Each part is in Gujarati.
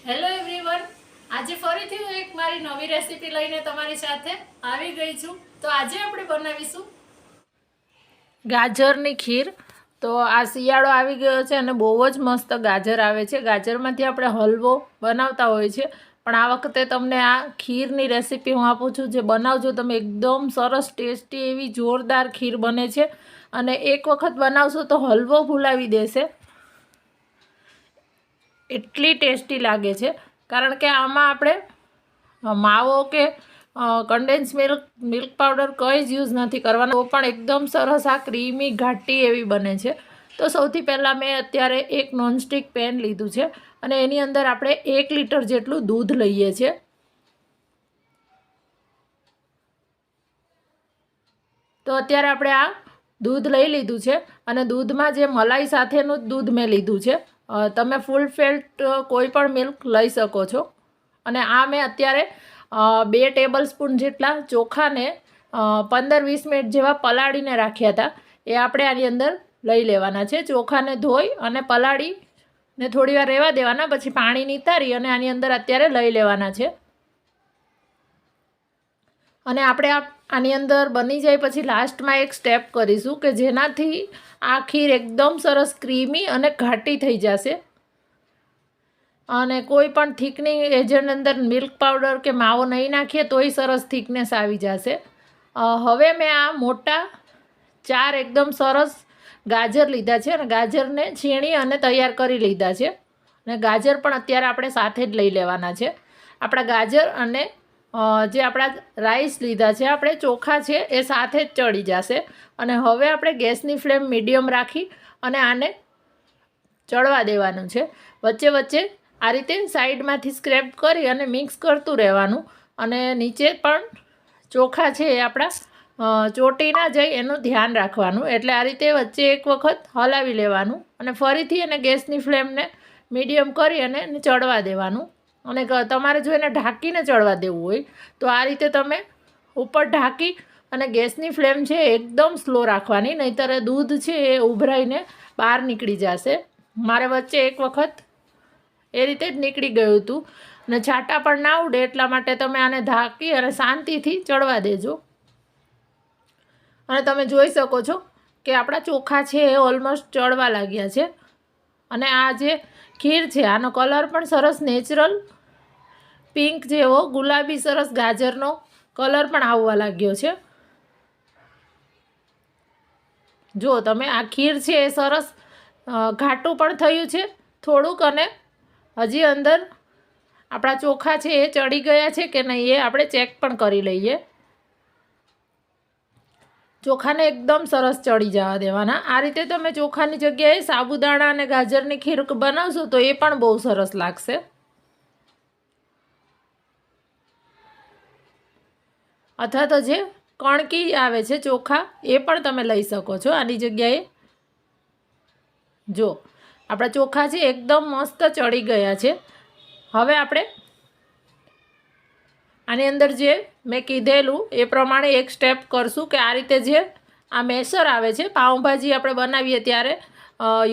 હેલો એવરીવન આજે ફરીથી હું એક મારી નવી રેસીપી લઈને તમારી સાથે આવી ગઈ છું. તો આજે આપણે બનાવીશું ગાજરની ખીર. તો આ શિયાળો આવી ગયો છે અને બહુ જ મસ્ત ગાજર આવે છે. ગાજરમાંથી આપણે હલવો બનાવતા હોય છે. પણ આ વખતે તમને આ ખીરની રેસીપી હું આપું છું જે બનાવજો. તમે એકદમ સરસ ટેસ્ટી એવી જોરદાર ખીર બને છે. અને એક વખત બનાવશો તો હલવો ભૂલાવી દેશે. એટલી ટેસ્ટી લાગે છે. કારણ કે આમાં આપણે માવો કે કન્ડેન્સ મિલ્ક મિલ્ક પાવડર કંઈ જ યુઝ નથી કરવાનો. પણ એકદમ સરસ આ ક્રીમી ઘાટી એવી બને છે. તો સૌથી પહેલાં મેં અત્યારે એક નોનસ્ટિક પેન લીધું છે અને એની અંદર આપણે એક લીટર જેટલું દૂધ લઈએ છીએ. તો અત્યારે આપણે આ દૂધ લઈ લીધું છે અને દૂધમાં જે મલાઈ સાથેનું જ દૂધ મેં લીધું છે. તમે ફૂલ ફેટ કોઈ પણ મિલ્ક લઈ શકો છો. અને આ મેં અત્યારે બે ટેબલ સ્પૂન જેટલા ચોખાને પંદર વીસ મિનિટ જેવા પલાળીને રાખ્યા હતા. એ આપણે આની અંદર લઈ લેવાના છે. ચોખાને ધોઈ અને પલાળીને થોડીવાર રહેવા દેવાના, પછી પાણી નીતારી અને આની અંદર અત્યારે લઈ લેવાના છે. અને આપણે આની અંદર બની જાય પછી લાસ્ટમાં એક સ્ટેપ કરીશું કે જેનાથી આ ખીર એકદમ સરસ ક્રીમી અને ઘાટી થઈ જશે. અને કોઈ પણ થિકનિંગ એજન્ટ અંદર મિલ્ક પાવડર કે માવો નહીં નાખીએ તોય સરસ થિકનેસ આવી જશે. હવે મેં આ મોટા ચાર એકદમ સરસ ગાજર લીધા છે અને ગાજરને છીણી અને તૈયાર કરી લીધા છે. અને ગાજર પણ અત્યારે આપણે સાથે જ લઈ લેવાના છે. આપણા ગાજર અને જે આપણા રાઈસ લીધા છે, આપણે ચોખા છે, એ સાથે જ ચડી જશે. અને હવે આપણે ગેસની ફ્લેમ મીડિયમ રાખી અને આને ચડવા દેવાનું છે. વચ્ચે વચ્ચે આ રીતે સાઈડમાંથી સ્ક્રેપ કરી અને મિક્સ કરતું રહેવાનું. અને નીચે પણ ચોખા છે એ આપણા ચોટી ના જાય એનું ધ્યાન રાખવાનું. એટલે આ રીતે વચ્ચે એક વખત હલાવી લેવાનું અને ફરીથી એને ગેસની ફ્લેમને મીડિયમ કરી અને ચડવા દેવાનું. અને તમારે જો એને ઢાંકીને ચડવા દેવું હોય, તો આ રીતે તમે ઉપર ઢાંકી અને ગેસની ફ્લેમ છે એકદમ સ્લો રાખવાની, નહીંતર દૂધ છે એ ઉભરાઈને બહાર નીકળી જશે. મારે વચ્ચે એક વખત એ રીતે જ નીકળી ગયું હતું. અને છાંટા પણ ના ઉડે એટલા માટે તમે આને ઢાંકી અને શાંતિથી ચડવા દેજો. અને તમે જોઈ શકો છો કે આપણા ચોખા છે એ ઓલમોસ્ટ ચડવા લાગ્યા છે. અને આ જે ખીર છે, આનો કલર પણ સરસ નેચરલ પિંક જેવો, ગુલાબી સરસ ગાજરનો કલર પણ આવવા લાગ્યો છે. જો તમે આ ખીર છે એ સરસ ઘાટું પણ થયું છે થોડુંક અને હજી અંદર આપણા ચોખા છે એ ચડી ગયા છે કે નહીં એ આપણે ચેક પણ કરી લઈએ. ચોખાને એકદમ સરસ ચડી જવા દેવાના. આ રીતે તમે ચોખાની જગ્યાએ સાબુદાણા અને ગાજરની ખીર બનાવશો તો એ પણ બહુ સરસ લાગશે. અથવા તો જે કણકી આવે છે ચોખા, એ પણ તમે લઈ શકો છો આની જગ્યાએ. જો, આપણા ચોખા છે, એકદમ મસ્ત ચડી ગયા છે. હવે આપણે આની અંદર જે મેં કીધેલું, એ પ્રમાણે એક સ્ટેપ કરશું કે આ રીતે જે આ મેસર આવે છે, પાઉંભાજી આપણે બનાવીએ ત્યારે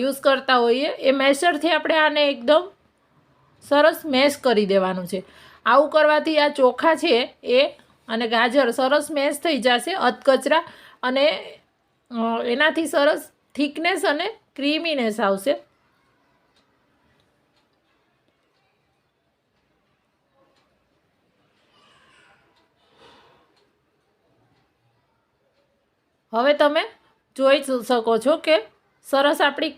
યુઝ કરતા હોઈએ, એ મેસરથી આપણે આને એકદમ સરસ મેશ કરી દેવાનું છે. આવું કરવાથી આ ચોખા છે એ, અને ગાજર સરસ મેશ થઈ જશે, અધકચરા, અને એનાથી સરસ થિકનેસ અને ક્રીમીનેસ આવશે. હવે તમે જોઈ શકો છો કે સરસ આપણી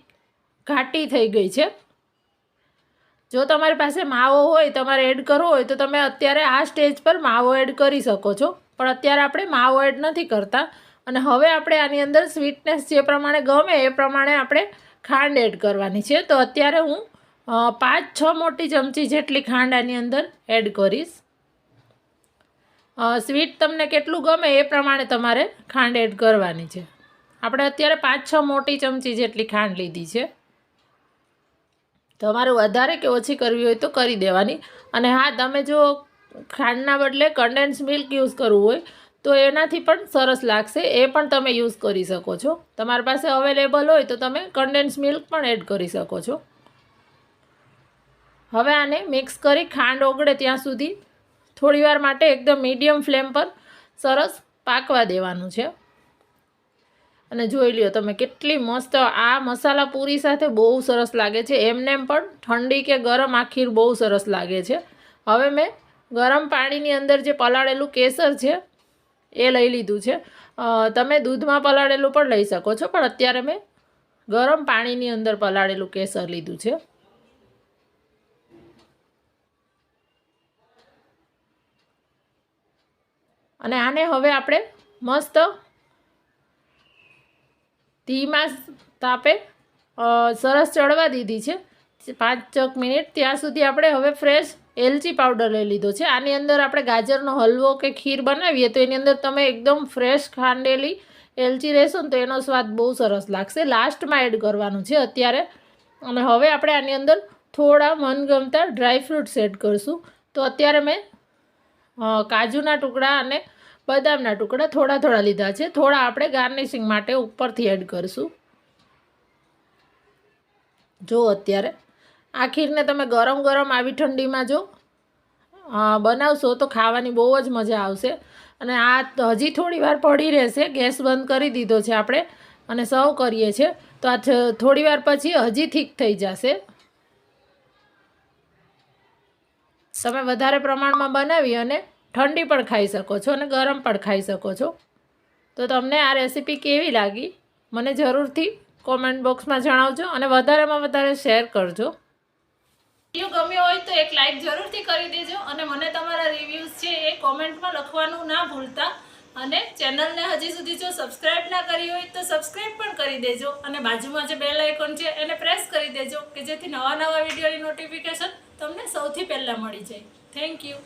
ઘાટી થઈ ગઈ છે. જો તમારી પાસે માવો હોય, તમારે એડ કરવો હોય, તો તમે અત્યારે આ સ્ટેજ પર માવો એડ કરી શકો છો. પણ અત્યારે આપણે માવો એડ નથી કરતા. અને હવે આપણે આની અંદર સ્વીટનેસ જે પ્રમાણે ગમે એ પ્રમાણે આપણે ખાંડ એડ કરવાની છે. તો અત્યારે હું પાંચ, છ મોટી ચમચી જેટલી ખાંડ આની અંદર એડ કરીશ. સ્વીટ તમને કેટલું ગમે એ પ્રમાણે તમારે ખાંડ એડ કરવાની છે. આપણે અત્યારે પાંચ છ મોટી ચમચી જેટલી ખાંડ લીધી છે. તમારે વધારે કે ઓછી કરવી હોય તો કરી દેવાની. અને હા, તમે જો ખાંડના બદલે કન્ડેન્સ મિલ્ક યુઝ કરવું હોય તો એનાથી પણ સરસ લાગશે. એ પણ તમે યુઝ કરી શકો છો. તમારી પાસે અવેલેબલ હોય તો તમે કન્ડેન્સ મિલ્ક પણ એડ કરી શકો છો. હવે આને મિક્સ કરી ખાંડ ઓગળે ત્યાં સુધી થોડીવાર માટે એકદમ મીડિયમ ફ્લેમ પર સરસ પાકવા દેવાનું છે. અને જોઈ લ્યો તમે કેટલી મસ્ત આ મસાલા પૂરી સાથે બહુ સરસ લાગે છે. એમનેમ પણ ઠંડી કે ગરમ આ ખીર બહુ સરસ લાગે છે. હવે મેં ગરમ પાણીની અંદર જે પલાળેલું કેસર છે, એ લઈ લીધું છે. તમે દૂધમાં પલાળેલું પણ લઈ શકો છો, પણ અત્યારે મેં ગરમ પાણીની અંદર પલાળેલું કેસર લીધું છે. અને આને હવે આપણે મસ્ત ધીમા તાપે સરસ ચડવા દીધી છે. પાંચ ચક મિનિટ. ત્યાં સુધી આપણે હવે ફ્રેશ એલચી પાવડર લઈ લીધો છે. આની અંદર આપણે ગાજરનો હલવો કે ખીર બનાવીએ તો એની અંદર તમે એકદમ ફ્રેશ ખાંડેલી એલચી લેશો ને તો એનો સ્વાદ બહુ સરસ લાગશે. લાસ્ટમાં એડ કરવાનું છે અત્યારે. અને હવે આપણે આની અંદર થોડા મનગમતા ડ્રાય ફ્રૂટ્સ એડ કરીશું. તો અત્યારે મેં કાજુના ટુકડા અને બદામના ટુકડા થોડા થોડા લીધા છે. થોડા આપણે ગાર્નિશિંગ માટે ઉપરથી એડ કરીશું. જો અત્યારે આ ખીરને તમે ગરમ ગરમ આવી ઠંડીમાં જો બનાવશો તો ખાવાની બહુ જ મજા આવશે. અને આ હજી થોડી વાર પડી રહેશે. ગેસ બંધ કરી દીધો છે આપણે અને સર્વ કરીએ છીએ. તો આ થોડી વાર પછી હજી ઠીક થઈ જશે. તમે વધારે પ્રમાણમાં બનાવી અને ઠંડી પણ ખાઈ શકો છો અને ગરમ પણ ખાઈ શકો છો. તો તમને આ રેસીપી કેવી લાગી? મને જરૂરથી કોમેન્ટ બોક્સમાં જણાવજો અને વધારેમાં વધારે શેર કરજો. વીડિયો ગમ્યો હોય તો એક લાઇક જરૂરથી કરી દેજો અને મને તમારા રિવ્યૂઝ છે એ કોમેન્ટમાં લખવાનું ના ભૂલતા. અને ચેનલને હજી સુધી જો સબસ્ક્રાઇબ ના કરી હોય તો સબસ્ક્રાઇબ પણ કરી દેજો અને બાજુમાં જે બેલ આઇકોન છે એને પ્રેસ કરી દેજો કે જેથી નવા નવા વિડીયોની નોટિફિકેશન તમને સૌથી પહેલાં મળી જાય. Thank you